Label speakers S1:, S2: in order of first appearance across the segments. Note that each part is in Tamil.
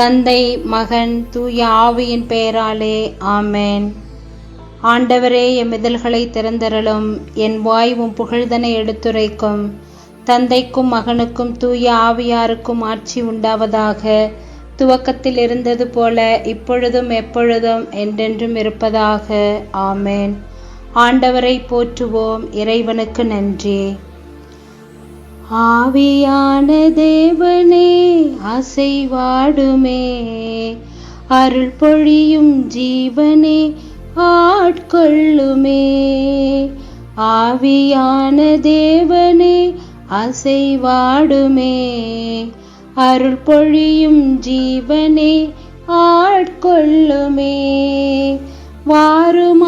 S1: தந்தை மகன் தூய ஆவியின் பெயராலே ஆமேன். ஆண்டவரே எம் இதழ்களை திறந்தரலும் என் வாய் உம் புகழ்தனை எடுத்துரைக்கும். தந்தைக்கும் மகனுக்கும் தூய ஆவியாருக்கும் ஆட்சி உண்டாவதாக துவக்கத்தில் இருந்தது போல இப்பொழுதும் எப்பொழுதும் என்றென்றும் இருப்பதாக ஆமேன். ஆண்டவரை போற்றுவோம் இறைவனுக்கு நன்றி. ஆவியான தேவனே அசைவாடுமே. அருள் பொழியும் ஜீவனே ஆட்கொள்ளுமே. ஆவியான தேவனே அசைவாடுமே. அருள் பொழியும் ஜீவனே ஆட்கொள்ளுமே. வாருமாவியே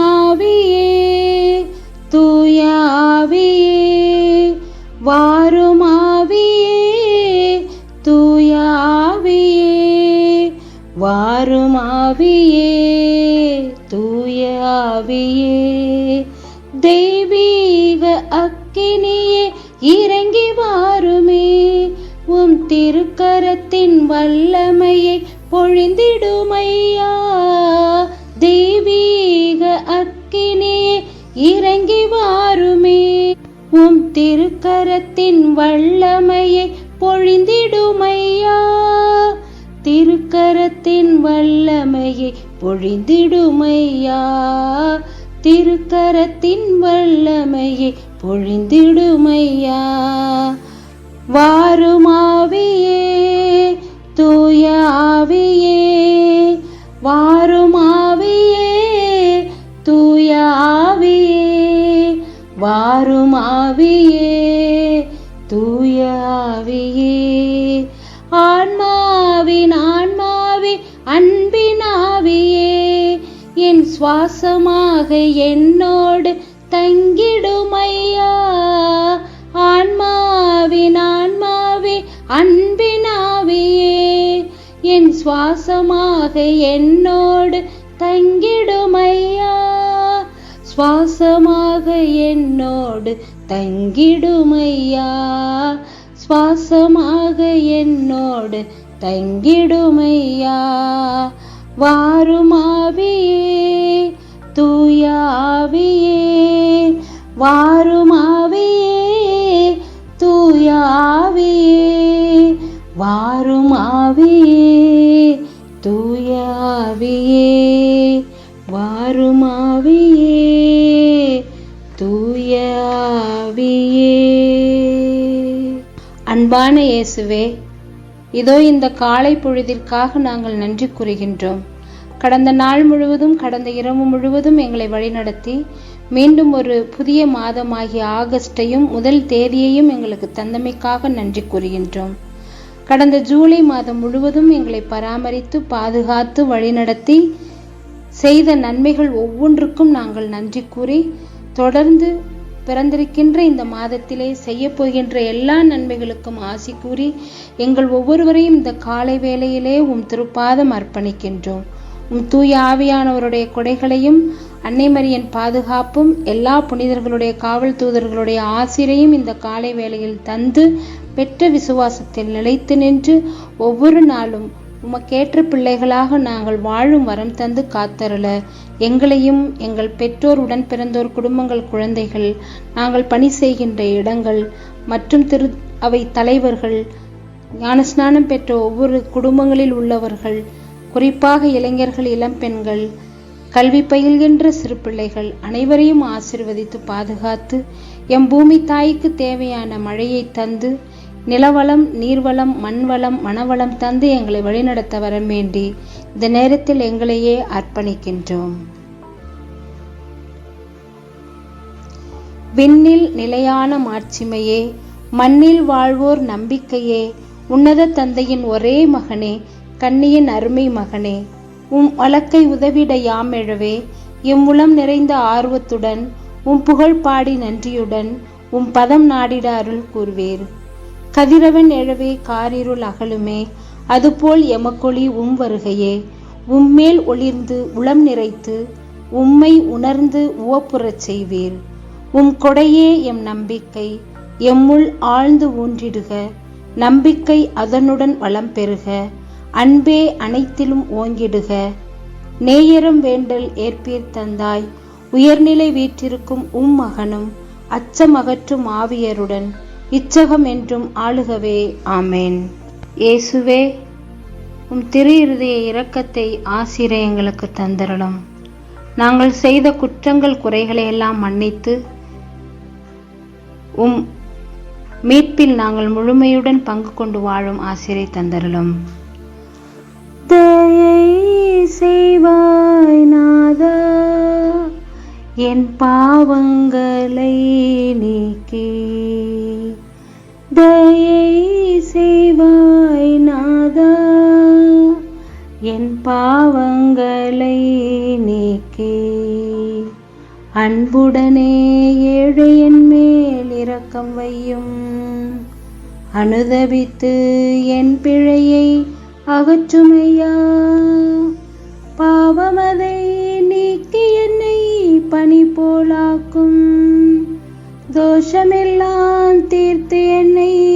S1: தூயாவியே வாருமாவியே தூயாவியே. வாருமாவியே தூயாவியே. தெய்வீக அக்கினியே இறங்கி வாருமே. உம் திருக்கரத்தின் வல்லமையை பொழிந்திடுமையா. தெய்வீக அக்கினியே இறங்கி வாருமே வல்லமையை பொழிந்திடுமையா? திருக்கரத்தின் வல்லமையை பொழிந்திடுமையா? திருக்கரத்தின் வல்லமையை பொழிந்திடுமையா? வாருமாவியே தூய ஆவியே வாருமாவியே தூய ஆவியே வாருமாவியே. சுவாசமாக என்னோடு தங்கிடுமையா? ஆன்மாவின் ஆன்மாவே அன்பினாவியே என் சுவாசமாக என்னோடு தங்கிடுமையா? சுவாசமாக என்னோடு தங்கிடுமையா? சுவாசமாக என்னோடு தங்கிடுமையா? வாருமாவியே தூயாவியே. வாருமாவியே தூயாவியே. வாருமாவியே தூயாவியே. வாருமாவியே தூயாவியே. அன்பான இயேசுவே இதோ இந்த காலை பொழுதிற்காக நாங்கள் நன்றி கூறுகின்றோம். கடந்த நாள் முழுவதும் கடந்த இரவு முழுவதும் எங்களை வழிநடத்தி மீண்டும் ஒரு புதிய மாதமாகிய ஆகஸ்டையும் முதல் தேதியையும் எங்களுக்கு தந்தமைக்காக நன்றி கூறுகின்றோம். கடந்த ஜூலை மாதம் முழுவதும் எங்களை பராமரித்து பாதுகாத்து வழிநடத்தி செய்த நன்மைகள் ஒவ்வொன்றுக்கும் நாங்கள் நன்றி கூறி தொடர்ந்து பிறந்திருக்கின்ற இந்த மாதத்திலே செய்ய போகின்ற எல்லா நன்மைகளுக்கும் ஆசி கூறி எங்கள் ஒவ்வொருவரையும் இந்த காலை வேளையிலே உம் திருப்பாதம் அர்ப்பணிக்கின்றோம். உம் தூய ஆவியானவருடைய கொடைகளையும் அன்னைமரியன் பாதுகாப்பும் எல்லா புனிதர்களுடைய காவல் தூதர்களுடைய ஆசிரையும் இந்த காலை வேளையில் தந்து பெற்ற விசுவாசத்தில் நிலைத்து நின்று ஒவ்வொரு நாளும் உமக்கேற்ற பிள்ளைகளாக நாங்கள் வாழும் வரம் தந்து காத்தருள. எங்களையும் எங்கள் பெற்றோர் உடன் பிறந்தோர் குடும்பங்கள் குழந்தைகள் நாங்கள் பணி செய்கின்ற இடங்கள் மற்றும் திரு அவை தலைவர்கள் ஞானஸ்நானம் பெற்ற ஒவ்வொரு குடும்பங்களில் உள்ளவர்கள் குறிப்பாக இளைஞர்கள் இளம்பெண்கள் கல்வி பயில்கின்ற சிறு பிள்ளைகள் அனைவரையும் ஆசிர்வதித்து பாதுகாத்து எம் பூமி தாய்க்கு தேவையான மழையை தந்து நிலவளம் நீர்வளம் மண்வளம் மனவளம் தந்து எங்களை வழிநடத்த வர வேண்டி இந்த நேரத்தில் எங்களையே அர்ப்பணிக்கின்றோம். விண்ணில் நிலையான மாட்சிமையே மண்ணில் வாழ்வோர் நம்பிக்கையே உன்னத தந்தையின் ஒரே மகனே கண்ணியின் அருமை மகனே உம் வழக்கை உதவிட யாமெழவே இம்முளம் நிறைந்த ஆர்வத்துடன் உம் புகழ் பாடி நன்றியுடன் உம் பதம் நாடிட அருள் கூறுவேன் கதிரவன் எழவே காரிருள் அகலுமே அதுபோல் எமக்கொளி உம் வருகையே. உம்மேல் ஒளிர்ந்து உளம் நிறைத்து உம்மை உணர்ந்து உவப்புறச் செய்வீர். உம் கொடையே எம் நம்பிக்கை எம்முள் ஆழ்ந்து ஊன்றிடுக. நம்பிக்கை அதனுடன் வளம் பெறுக அன்பே அனைத்திலும் ஓங்கிடுக. நேயரம் வேண்டல் ஏற்பீர் தந்தாய். உயர்நிலை வீற்றிருக்கும் உம் மகனும் அச்சமகற்றும் ஆவியருடன் இச்சகம் என்றும் ஆளுகவே ஆமேன். இயேசுவே உம் திரு இருதய இரக்கத்தை ஆசிர எங்களுக்கு தந்தரலும் நாங்கள் செய்த குற்றங்கள் குறைகளை எல்லாம் மன்னித்து உம் மீட்பில் நாங்கள் முழுமையுடன் பங்கு கொண்டு வாழும் ஆசிரியை தந்தரலும் தயை செய்வாய் நாதா என் பாவங்களை நீக்கி. அன்புடனே ஏழையன் மேல் இரக்கம் வையும். அனுதவித்து என் பிழையை அகற்றுமையா? பாவமதை நீக்கி என்னை பணி போலாக்கும். தோஷமெல்லாம் தீர்த்து என்னை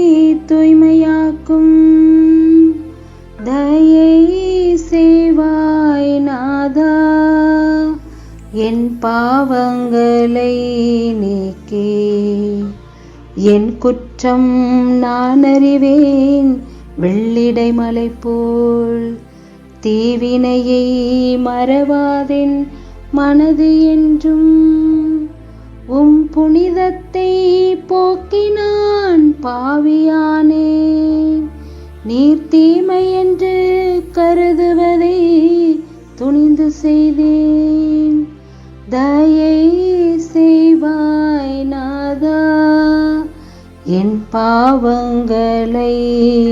S1: தூய்மையாக்கும். பாவங்களை நீக்கி. என் குற்றம் நான் அறிவேன் வெள்ளிடை மலை போல் தீவினையை மறவாதென் மனது என்றும். உம் புனிதத்தை போக்கினான் பாவியானேன் நீர்த்தீ பாவங்களை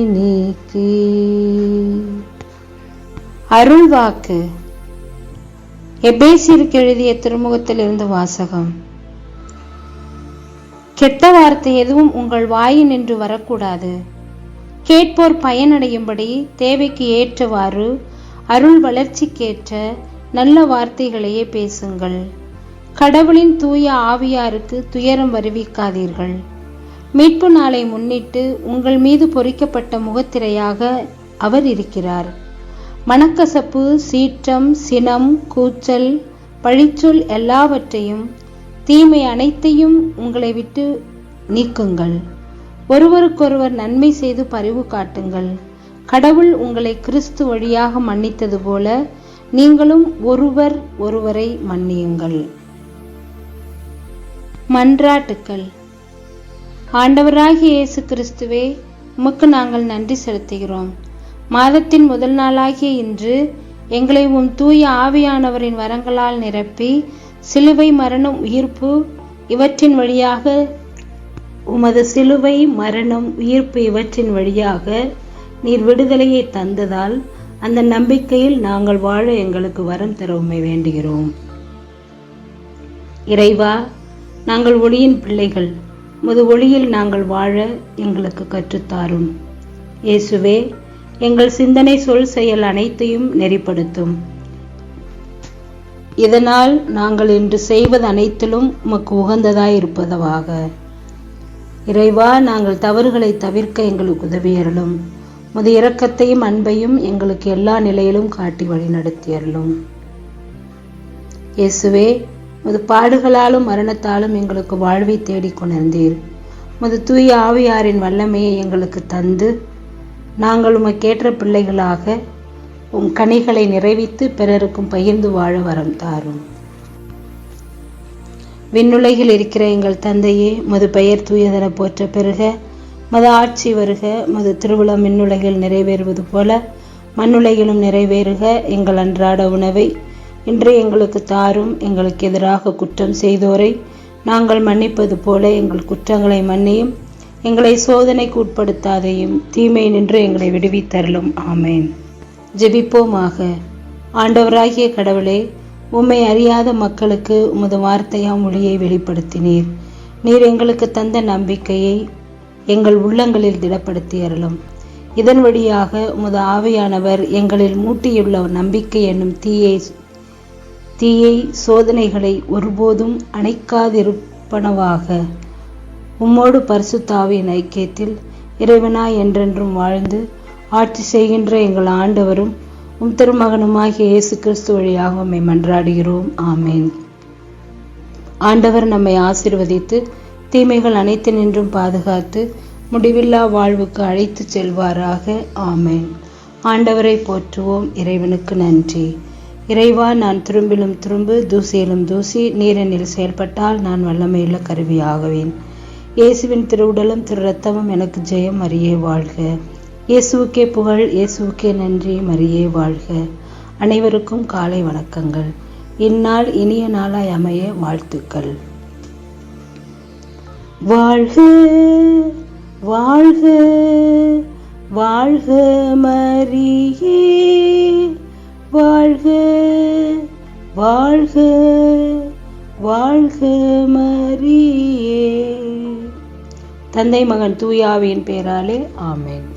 S1: நீக்கி. அருள்வாக்கு எபேசிற்கு எழுதிய திருமுகத்திலிருந்து வாசகம். கெட்ட வார்த்தை எதுவும் உங்கள் வாயினின்று வரக்கூடாது. கேட்போர் பயனடையும்படி தேவைக்கு ஏற்றவாறு அருள் வளர்ச்சிக்கேற்ற நல்ல வார்த்தைகளையே பேசுங்கள். கடவுளின் தூய ஆவியாருக்கு துயரம் வருவிக்காதீர்கள். மீட்பு நாளை முன்னிட்டு உங்கள் மீது பொறிக்கப்பட்ட முகத்திரையாக அவர் இருக்கிறார். மனக்கசப்பு சீற்றம் சினம் கூச்சல் பழிச்சொல் எல்லாவற்றையும் தீமை அனைத்தையும் உங்களை விட்டு நீக்குங்கள். ஒருவருக்கொருவர் நன்மை செய்து பரிவு காட்டுங்கள். கடவுள் உங்களை கிறிஸ்து வழியாக மன்னித்தது போல நீங்களும் ஒருவர் ஒருவரை மன்னியுங்கள். மன்றாட்டுக்கள். ஆண்டவராகிய இயேசு கிறிஸ்துவே உமக்கு நாங்கள் நன்றி செலுத்துகிறோம். மாதத்தின் முதல் நாளாகிய இன்று எங்களை உம் தூய ஆவியானவரின் வரங்களால் நிரப்பி சிலுவை மரணம் உயிர்ப்பு இவற்றின் வழியாக உமது சிலுவை மரணம் உயிர்ப்பு இவற்றின் வழியாக நீர் விடுதலையை தந்ததால் அந்த நம்பிக்கையில் நாங்கள் வாழ எங்களுக்கு வரம் தர வேண்டுகிறோம். இறைவா நாங்கள் ஒளியின் பிள்ளைகள் முது ஒளியில் நாங்கள் வாழ எங்களுக்கு கற்றுத்தாரும். இயேசுவே எங்கள் சிந்தனை சொல் செயல் அனைத்தையும் நெறிப்படுத்தும். இதனால் நாங்கள் இன்று செய்வது அனைத்திலும் உமக்கு உகந்ததாய் இருப்பதவாக. இறைவா நாங்கள் தவறுகளை தவிர்க்க எங்களுக்கு உதவியறலும் முது இரக்கத்தையும் அன்பையும் எங்களுக்கு எல்லா நிலையிலும் காட்டி வழிநடத்தியறலும் இயேசுவே முது பாடுகளாலும் மரணத்தாலும் எங்களுக்கு வாழ்வை தேடிக் கொண்டிருந்தீர். முது தூய ஆவியாரின் வல்லமையை எங்களுக்கு தந்து நாங்கள் உமக்கேற்ற பிள்ளைகளாக உம் கனிகளை நிறைவித்து பிறருக்கும் பகிர்ந்து வாழ வரம் தாரும். விண்ணுலகில் இருக்கிற எங்கள் தந்தையே மது பெயர் தூயதன போற்ற பெருக மது ஆட்சி வருக மது திருவிழா மின்னுலகில் நிறைவேறுவது போல மண்ணுலகிலும் நிறைவேறுக எங்கள் அன்றாட உணவை. இன்று எங்களுக்கு தாரும் எங்களுக்கு எதிராக குற்றம் செய்தோரை. நாங்கள் மன்னிப்பது போல எங்கள் குற்றங்களை மன்னியும். எங்களை சோதனைக்கு உட்படுத்தாதையும் தீமை நின்று எங்களை விடுவித்தருளும். ஆமேன். ஜெபிப்போமாக. ஆண்டவராகிய கடவுளே உம்மை அறியாத மக்களுக்கு உமது வார்த்தையாம் ஒளியை வெளிப்படுத்தினீர். நீர் எங்களுக்கு தந்த நம்பிக்கையை எங்கள் உள்ளங்களில் திடப்படுத்தி அருளும். இதன் வழியாக உமது ஆவியானவர் எங்களில் மூட்டியுள்ள நம்பிக்கை என்னும் தீயை தீயை சோதனைகளை ஒருபோதும் அணைக்காதிருப்பனவாக. உம்மோடு பரிசுத்தாவின் ஐக்கியத்தில் இறைவனா என்றென்றும் வாழ்ந்து ஆட்சி செய்கின்ற எங்கள் ஆண்டவரும் உம் திருமகனுமாகிய இயேசு கிறிஸ்து வழியாக உம்மை மன்றாடுகிறோம். ஆமேன். ஆண்டவர் நம்மை ஆசிர்வதித்து தீமைகள் அனைத்து நின்றும் பாதுகாத்து முடிவில்லா வாழ்வுக்கு அழைத்து செல்வாராக. ஆமேன். ஆண்டவரை போற்றுவோம். இறைவனுக்கு நன்றி. இறைவா நான் திரும்பிலும் திரும்பு தூசியிலும் தூசி நீரெனில் செயல்பட்டால் நான் வல்லமையுள்ள கருவியாகுவேன். இயேசுவின் திருவுடலும் திரு ரத்தமும் எனக்கு ஜெயம் அறியே வாழ்க. இயேசுவுக்கே புகழ் இயேசுவுக்கே நன்றி மரியே வாழ்க. அனைவருக்கும் காலை வணக்கங்கள். இந்நாள் இனிய நாளாய் அமைய வாழ்த்துக்கள். வாழ்க வாழ்க வாழ்க மரியே. வாழ்க வாழ்க வாழ்க மரியே. தந்தை மகன் தூயாவின் பேராலே ஆமேன்.